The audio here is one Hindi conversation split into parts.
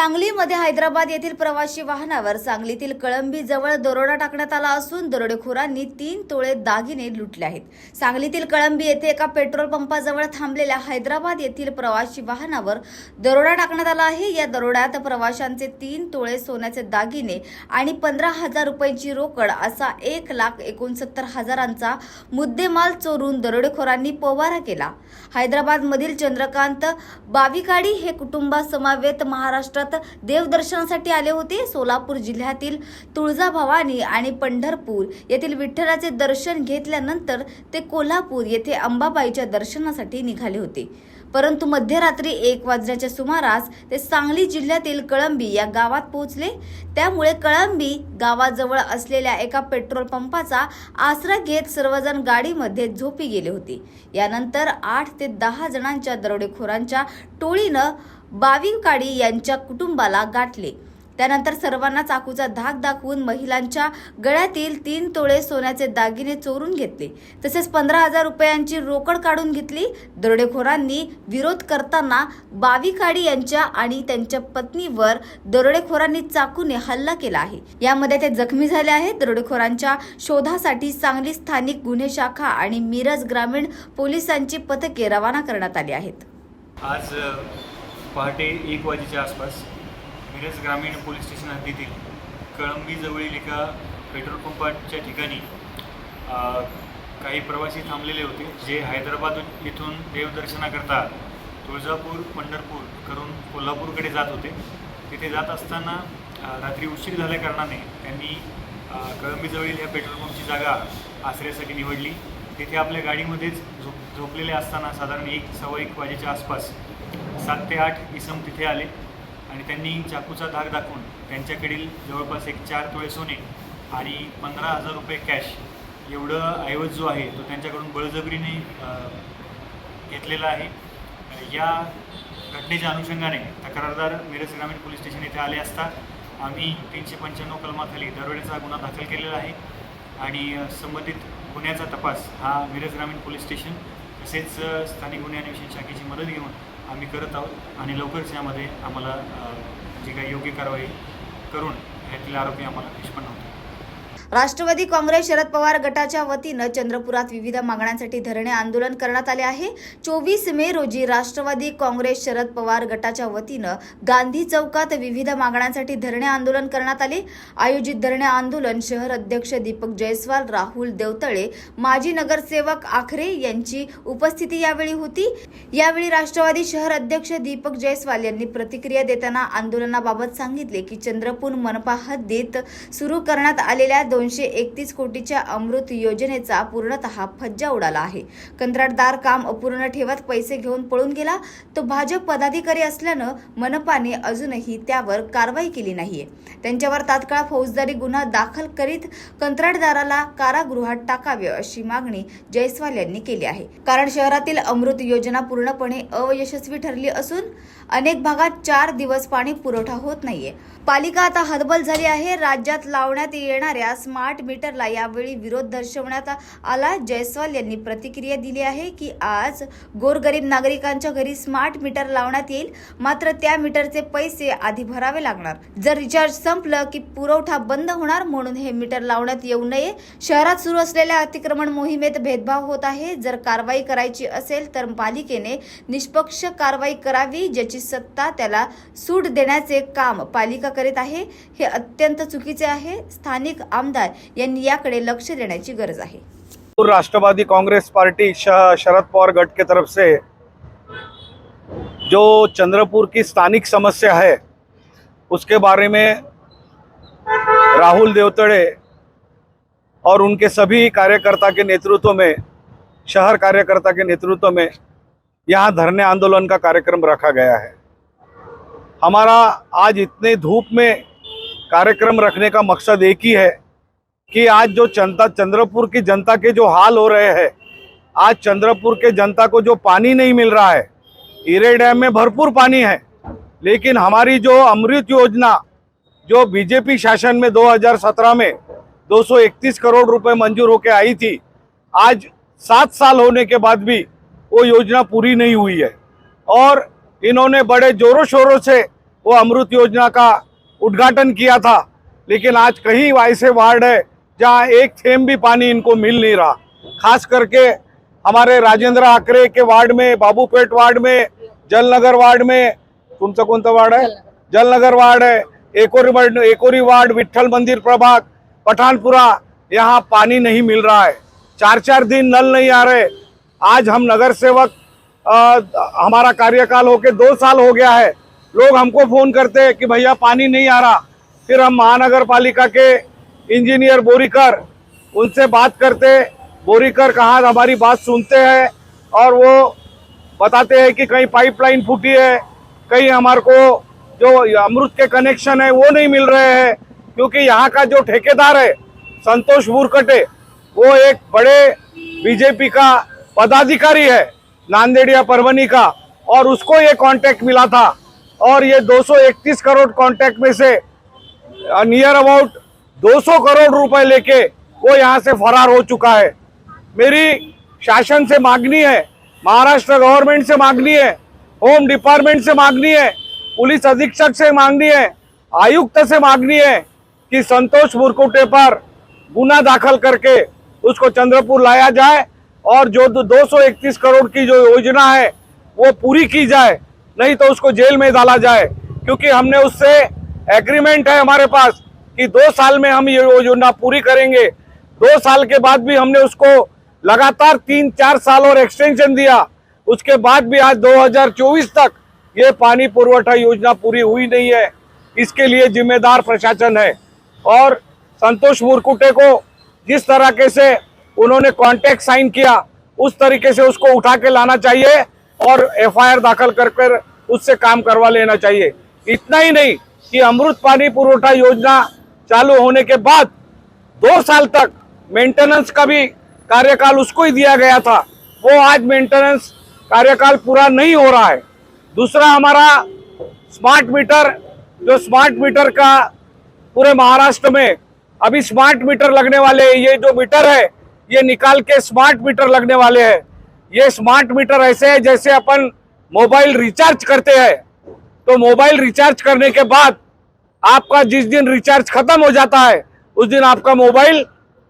सांगलीमध्ये हैदराबाद येथील प्रवासी वाहनावर सांगलीतील कळंबी जवळ दरोडा टाकण्यात आला असून दरोडेखोरांनी तीन तोळे दागिने लुटले आहेत. सांगलीतील कळंबी येथे एका पेट्रोल पंपाजवळ थांबलेल्या हैदराबाद येथील प्रवासी वाहनावर दरोडा टाकण्यात आला आहे. या दरोड्यात प्रवाशांचे तीन तोळे सोन्याचे दागिने आणि पंधरा हजार रुपयांची रोकड असा एक लाख एकोणसत्तर हजारांचा मुद्देमाल चोरून दरोडेखोरांनी पोवारा केला. हैदराबादमधील चंद्रकांत बाविकाडी हे कुटुंबासमवेत महाराष्ट्रात देवदर्शनासाठी आले होते. सोलापूर जिल्ह्यातील तुळजाभवानी आणि पंढरपूर येथील विठ्ठलाचे दर्शन घेतल्यानंतर ते कोल्हापूर येथे अंबाबाईच्या दर्शनासाठी निघाले होते. परंतु मध्यरात्री एक वाजण्याच्या सुमारास ते सांगली जिल्ह्यातील कळंबी या गावात पोहोचले. त्यामुळे कळंबी गावाजवळ असलेल्या एका पेट्रोल पंपाचा आसरा घेत सर्वजण गाडीमध्ये झोपी गेले होते. यानंतर आठ ते दहा जणांच्या दरोडेखोरांच्या टोळीनं बाविंकाडी यांच्या कुटुंबाला गाठले. त्यानंतर सर्वांना चाकूचा धाक दाखवून महिलांच्या गळ्यातील तीन तोळे सोन्याचे दागिने चोरून घेतले. तसेच पंधरा हजार रुपयांची रोकड काढून घेतली. दरोडेखोरांनी विरोध करताना बाविकाडी यांच्या आणि त्यांच्या पत्नीवर दरोडेखोरांनी चाकूने हल्ला केला आहे. यामध्ये ते जखमी झाले आहेत. दरोडेखोरांच्या शोधासाठी सांगली स्थानिक गुन्हे शाखा आणि मिरज ग्रामीण पोलिसांची पथके रवाना करण्यात आली आहेत. आज पहाटे एक वाजेच्या आसपास मिरज ग्रामीण पोलीस स्टेशन हद्दीतील कळंबीजवळील एका पेट्रोल पंपाच्या ठिकाणी काही प्रवासी थांबलेले होते जे हैदराबाद येथून देवदर्शनाकरता तुळजापूर पंढरपूर करून कोल्हापूरकडे जात होते. तिथे जात असताना रात्री उशीर झाल्याकारणाने त्यांनी कळंबीजवळील ह्या पेट्रोल पंपची जागा आश्रयासाठी निवडली. तिथे आपल्या गाडीमध्येच झोप झोपलेले असताना साधारण एक सव्वा एक वाजेच्या आसपास सात ते आठ इसम तिथे आले आणि त्यांनी चाकूचा धाक दाखवून त्यांच्याकडील जवळपास एक चार तोळे सोने आणि पंधरा हजार रुपये कॅश एवढं ऐवज जो आहे तो त्यांच्याकडून बळजबरीने घेतलेला आहे. या घटनेच्या अनुषंगाने तक्रारदार मिरज ग्रामीण पोलीस स्टेशन येथे आले असता आम्ही तीनशे पंच्याण्णव कलमाखाली दरोड्याचा गुन्हा दाखल केलेला आहे आणि संबंधित गुन्ह्याचा तपास हा मिरज ग्रामीण पोलीस स्टेशन तसेच स्थानिक गुन्हे अन्वेषण शाखेची मदत घेऊन आम्ही करत आहोत आणि लवकरच यामध्ये आम्हाला जी काही योग्य कारवाई करून ह्यातील आरोपी आम्हाला निष्पन्न होतो राष्ट्रवादी काँग्रेस शरद पवार गटाच्या वतीनं चंद्रपुरात विविध मागण्यांसाठी धरणे आंदोलन करण्यात आले आहे. चोवीस मे रोजी राष्ट्रवादी काँग्रेस शरद पवार गटाच्या वतीनं गांधी चौकात विविध मागण्यांसाठी धरणे आंदोलन करण्यात आले. आयोजित धरणे आंदोलन शहर अध्यक्ष दीपक जयस्वाल राहुल देवतळे माजी नगरसेवक आखरे यांची उपस्थिती यावेळी होती. यावेळी राष्ट्रवादी शहर अध्यक्ष दीपक जयस्वाल यांनी प्रतिक्रिया देताना आंदोलनाबाबत सांगितले की चंद्रपूर मनपा हद्दीत सुरू करण्यात आलेल्या दोनशे एकतीस कोटीच्या अमृत योजनेचा पूर्णतः फज्जा उडाला आहे. कंत्राटदार काम अपूर्ण ठेवत पैसे घेऊन पळून गेला तो भाजप पदाधिकारी असल्यानं मनपाने अजूनही त्यावर कारवाई केली नाहीये. त्यांच्यावर तात्काळ फौजदारी गुन्हा दाखल करीत कंत्राटदाराला कारागृहात टाकावे अशी मागणी जयस्वाल यांनी केली आहे. कारण शहरातील अमृत योजना पूर्णपणे अयशस्वी ठरली असून अनेक भागात चार दिवस पाणी पुरवठा होत नाहीये. पालिका आता हतबल झाली आहे. राज्यात लावण्यात येणाऱ्या स्मार्ट मीटरला यावेळी विरोध दर्शवण्यात आला. जयस्वाल यांनी प्रतिक्रिया दिली आहे की आज गोरगरीब नागरिकांच्या घरी स्मार्ट मीटर लावण्यात येईल. मात्र त्या मीटरचे पैसे आधी भरावे लागणार. जर रिचार्ज संपलं की पुरवठा बंद होणार म्हणून हे मीटर लावण्यात येऊ नये. शहरात सुरू असलेल्या अतिक्रमण मोहिमेत भेदभाव होत आहे. जर कारवाई करायची असेल तर पालिकेने निष्पक्ष कारवाई करावी ज्याची सत्ता त्याला सूट देण्याचे काम पालिका करीत आहे. हे अत्यंत चुकीचे आहे. स्थानिक आमदार यांनी याकडे लक्ष देण्याची गरज आहे. राष्ट्रवादी कांग्रेस पार्टी शरद पवार गट के तरफ़ से जो चंद्रपुर की स्थानिक समस्या है, उसके बारे में राहुल देवतड़े और उनके सभी कार्यकर्ता के नेतृत्व में, शहर कार्यकर्ता के नेतृत्व में यहाँ धरने आंदोलन का कार्यक्रम रखा गया है। हमारा आज इतने धूप में कार्यक्रम रखने का मकसद एक ही है कि आज जो जनता, चंद्रपुर की जनता के जो हाल हो रहे हैं, आज चंद्रपुर के जनता को जो पानी नहीं मिल रहा है, हीरे डैम में भरपूर पानी है, लेकिन हमारी जो अमृत योजना, जो बीजेपी शासन में 2017 में 231 करोड़ रुपए मंजूर होकर आई थी, आज सात साल होने के बाद भी वो योजना पूरी नहीं हुई है। और इन्होंने बड़े जोरों शोरों से वो अमृत योजना का उद्घाटन किया था, लेकिन आज कहीं ऐसे वार्ड है जहाँ एक थेम भी पानी इनको मिल नहीं रहा। खास करके हमारे राजेंद्र आकरे के वार्ड में बाबूपेट वार्ड में जलनगर वार्ड में तुमचं कोणतं वार्ड है? जलनगर। वार्ड है एकोरी वार्ड एकोरी वार्ड विठल मंदिर प्रभाग पठानपुरा यहाँ पानी नहीं मिल रहा है। चार चार दिन नल नहीं आ रहे। आज हम नगर सेवक हमारा कार्यकाल होके दो साल हो गया है। लोग हमको फ़ोन करते हैं कि भैया पानी नहीं आ रहा। फिर हम महानगर पालिका के इंजीनियर बोरीकर, उनसे बात करते बोरीकर कहा हमारी बात सुनते हैं और वो बताते हैं कि कहीं पाइपलाइन फूटी है, कहीं हमारे को जो अमृत के कनेक्शन है, वो नहीं मिल रहे हैं। क्योंकि यहाँ का जो ठेकेदार है, संतोष बुरकटे, वो एक बड़े बीजेपी का पदाधिकारी है, नांदेड़िया परवनी का, और उसको ये कांटेक्ट मिला था। और ये 231 करोड़ कांटेक्ट में से नियर अबाउट 200 करोड़ रुपए लेके वो यहाँ से फरार हो चुका है। मेरी शासन से मांगनी है, महाराष्ट्र गवर्नमेंट से मांगनी है, होम डिपार्टमेंट से मांगनी है, पुलिस अधीक्षक से मांगनी है, आयुक्त से मांगनी है कि संतोष मुरकुटे पर गुना दाखिल करके उसको चंद्रपुर लाया जाए और जो 231 करोड़ की जो योजना है वो पूरी की जाए, नहीं तो उसको जेल में डाला जाए, क्योंकि हमने उससे एग्रीमेंट है हमारे पास। कि दो साल में हम ये योजना पूरी करेंगे। दो साल के बाद भी हमने उसको लगातार तीन, चार साल और एक्सटेंशन दिया। उसके बाद भी आज 2024 तक ये पानी पुरवठा योजना पूरी हुई नहीं है। इसके लिए जिम्मेदार प्रशासन है। और संतोष मुरकुटे को जिस तरीके से उन्होंने कॉन्ट्रैक्ट साइन किया, उस तरीके से उसको उठा के लाना चाहिए और एफआईआर दाखिल कर कर उससे काम करवा लेना चाहिए। इतना ही नहीं कि अमृत पानी पुरवठा योजना चालू होने के बाद दो साल तक मेंटेनेंस का भी कार्यकाल उसको ही दिया गया था। वो आज मेंटेनेंस कार्यकाल पूरा नहीं हो रहा है। दूसरा हमारा स्मार्ट मीटर जो स्मार्ट मीटर का पूरे महाराष्ट्र में अभी स्मार्ट मीटर लगने वाले ये जो मीटर है, ये निकाल के स्मार्ट मीटर लगने वाले हैं। ये स्मार्ट मीटर ऐसे है जैसे अपन मोबाइल रिचार्ज करते हैं। तो मोबाइल रिचार्ज करने के बाद आपका जिस दिन रिचार्ज खत्म हो जाता है, उस दिन आपका मोबाइल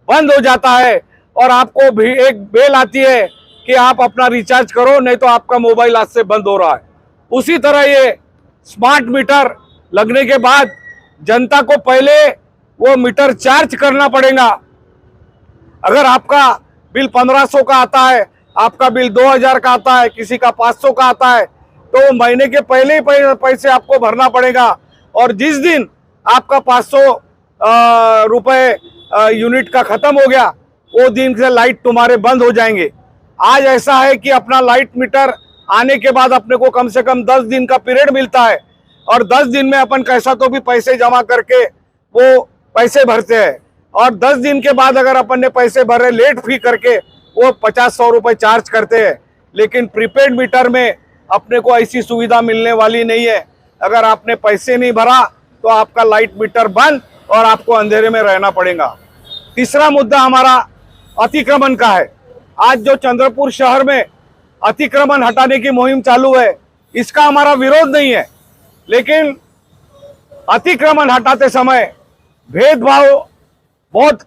बंद हो जाता है और आपको भी एक बेल आती है कि आप अपना रिचार्ज करो, नहीं तो आपका मोबाइल आज से बंद हो रहा है। उसी तरह ये स्मार्ट मीटर लगने के बाद जनता को पहले वो मीटर चार्ज करना पड़ेगा। अगर आपका बिल 1500 का आता है, आपका बिल 2000 का आता है, किसी का 500 का आता है तो महीने के पहले ही पैसे आपको भरना पड़ेगा। और जिस दिन आपका पाँच सौ रुपये यूनिट का खत्म हो गया, वो दिन से लाइट तुम्हारे बंद हो जाएँगे। आज ऐसा है कि अपना लाइट मीटर आने के बाद अपने को कम से कम 10 दिन का पीरियड मिलता है और 10 दिन में अपन कैसा तो भी पैसे जमा करके वो पैसे भरते हैं। और 10 दिन के बाद अगर अपन ने पैसे भरे लेट फ़ी करके वो पचास सौ रुपये चार्ज करते हैं। लेकिन प्रीपेड मीटर में अपने को ऐसी सुविधा मिलने वाली नहीं है। अगर आपने पैसे नहीं भरा तो आपका लाइट मीटर बंद और आपको अंधेरे में रहना पड़ेगा। तीसरा मुद्दा हमारा अतिक्रमण का है। आज जो चंद्रपुर शहर में अतिक्रमण हटाने की मुहिम चालू है, इसका हमारा विरोध नहीं है। लेकिन अतिक्रमण हटाते समय भेदभाव बहुत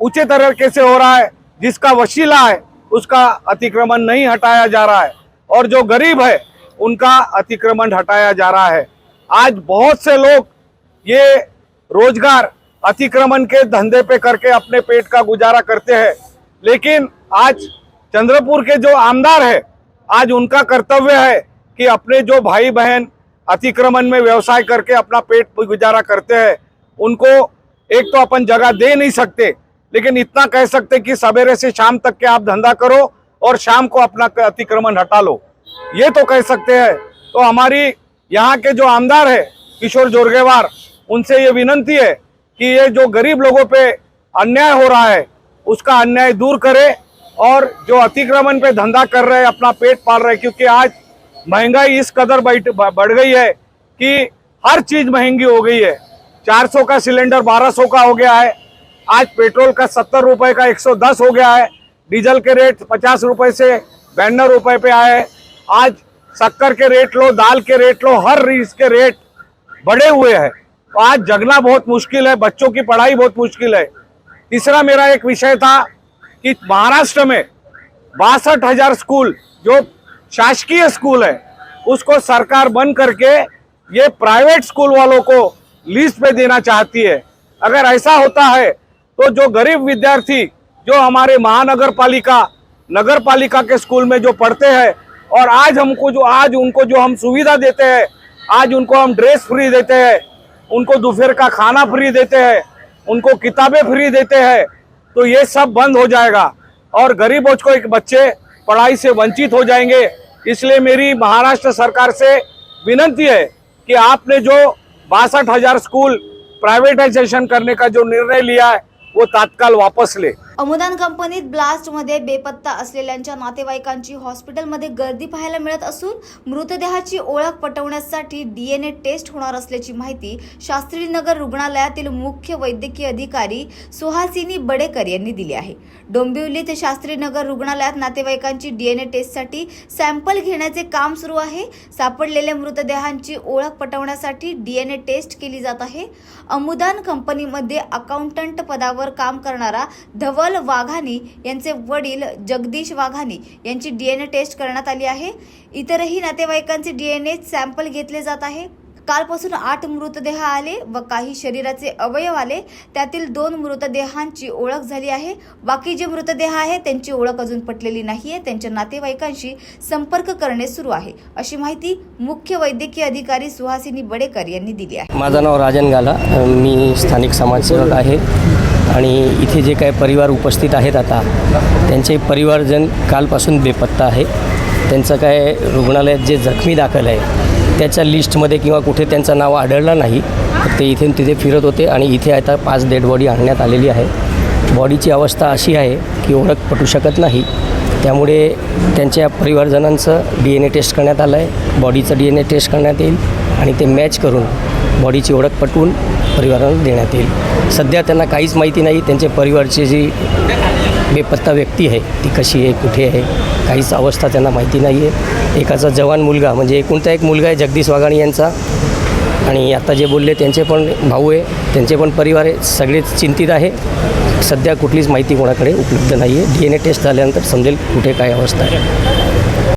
ऊँचे तरीके से हो रहा है, जिसका वशीला है, उसका अतिक्रमण नहीं हटाया जा रहा है। और जो गरीब है उनका अतिक्रमण हटाया जा रहा है। आज बहुत से लोग ये रोज़गार अतिक्रमण के धंधे पे करके अपने पेट का गुजारा करते हैं। लेकिन आज चंद्रपुर के जो आमदार है, आज उनका कर्तव्य है कि अपने जो भाई बहन अतिक्रमण में व्यवसाय करके अपना पेट गुजारा करते हैं। उनको एक तो अपन जगह दे नहीं सकते, लेकिन इतना कह सकते कि सवेरे से शाम तक के आप धंधा करो और शाम को अपना अतिक्रमण हटा लो। ये तो कह सकते हैं। तो हमारी यहाँ के जो आमदार है, किशोर जोरगेवार, उनसे ये विनंती है कि ये जो गरीब लोगों पे अन्याय हो रहा है, उसका अन्याय दूर करे और जो अतिक्रमण पे धंधा कर रहे हैं, अपना पेट पाल रहे क्योंकि आज महँगाई इस कदर बढ़ गई है कि हर चीज़ महँगी हो गई है। 400 का सिलेंडर 1200 का हो गया है, आज पेट्रोल का सत्तर रुपए का 110 हो गया है, डीजल के रेट पचास रुपए से बयानवे रुपए पे आए हैं। आज शक्कर के रेट लो, दाल के रेट लो, हर चीज़ के रेट बढ़े हुए हैं। तो आज जगना बहुत मुश्किल है, बच्चों की पढ़ाई बहुत मुश्किल है। तीसरा मेरा एक विषय था कि महाराष्ट्र में बासठ हज़ार स्कूल, जो शासकीय स्कूल है, उसको सरकार बंद करके ये प्राइवेट स्कूल वालों को लीज पे देना चाहती है। अगर ऐसा होता है तो जो गरीब विद्यार्थी, जो हमारे महानगर पालिका नगर पालिका के स्कूल में जो पढ़ते हैं और आज हमको जो, आज उनको जो हम सुविधा देते हैं, आज उनको हम ड्रेस फ्री देते हैं, उनको दोपहर का खाना फ्री देते हैं, उनको किताबें फ्री देते हैं तो ये सब बंद हो जाएगा। और गरीब को एक बच्चे पढ़ाई से वंचित हो जाएँगे, इसलिए मेरी महाराष्ट्र सरकार से विनंती है कि आपने जो बासठ हज़ार स्कूल प्राइवेटाइजेशन करने का जो निर्णय लिया है, वो तात्काल वापस ले। अमुदान कंपनीत ब्लास्टमध्ये बेपत्ता असलेल्यांच्या नातेवाईकांची हॉस्पिटलमध्ये गर्दी पाहायला मिळत असून मृतदेहाची ओळख पटवण्यासाठी डीएनए टेस्ट होणार असल्याची माहिती शास्त्रीनगर रुग्णालयातील मुख्य वैद्यकीय अधिकारी सुहासिनी बडेकर यांनी दिली आहे. डोंबिवलीत शास्त्रीनगर रुग्णालयात नातेवाईकांची डीएनए टेस्टसाठी सॅम्पल घेण्याचे काम सुरू आहे. सापडलेल्या मृतदेहांची ओळख पटवण्यासाठी डीएनए टेस्ट केली जात आहे. अमुदान कंपनीमध्ये अकाउंटंट पदावर काम करणारा धवल वाघानी यांचे वडील जगदीश वाघानी यांची डीएनए टेस्ट करण्यात आली आहे. इतरही नातेवाईकांचे डीएनए सॅम्पल घेतले जात आहे. कालपासून आठ मृतदेह आले व काही शरीराचे अवयव आले. त्यातील दोन मृतदेहांची ओळख झाली आहे. बाकी जे मृतदेह आहे त्यांची ओळख अजून पटलेली नाहीये. त्यांच्या नातेवाईकांशी संपर्क करणे सुरू आहे अशी माहिती मुख्य वैद्यकीय अधिकारी सुहासिनी बडेकर यांनी दिली आहे. माझं नाव राजन गाला. मी स्थानिक समाजसेवक आहे. आणि इथे जे काही परिवार उपस्थित आहेत आता त्यांचे परिवारजन कालपासून बेपत्ता आहे. त्यांचं काय रुग्णालयात जे जखमी दाखल आहे त्याच्या लिस्टमध्ये किंवा कुठे त्यांचं नाव आढळलं नाही ते इथून तिथे फिरत होते आणि इथे आता पाच डेड बॉडी आणण्यात आलेली आहे. बॉडीची अवस्था अशी आहे की ओळख पटू शकत नाही. त्यामुळे त्यांच्या परिवारजनांचं डी एन ए टेस्ट करण्यात आलं आहे बॉडीचं डी एन ए टेस्ट करण्यात येईल आणि ते मॅच करून बॉडीची ओळख पटवून परिवाराला देण्यात येईल. सध्या त्यांना काहीच माहिती नाही. त्यांच्या परिवारची जी बेपत्ता व्यक्ती आहे ती कशी आहे कुठे आहे काहीच अवस्था त्यांना माहिती नाही आहे एकाचा जवान मुलगा म्हणजे एकूणचा एक मुलगा आहे जगदीश वाघाणी यांचा. आणि आता जे बोलले त्यांचे पण भाऊ आहे त्यांचे पण परिवार आहे सगळेच चिंतित आहे. सध्या कुठलीच माहिती कोणाकडे उपलब्ध नाही आहे डी एन ए टेस्ट झाल्यानंतर समजेल कुठे काय अवस्था आहे.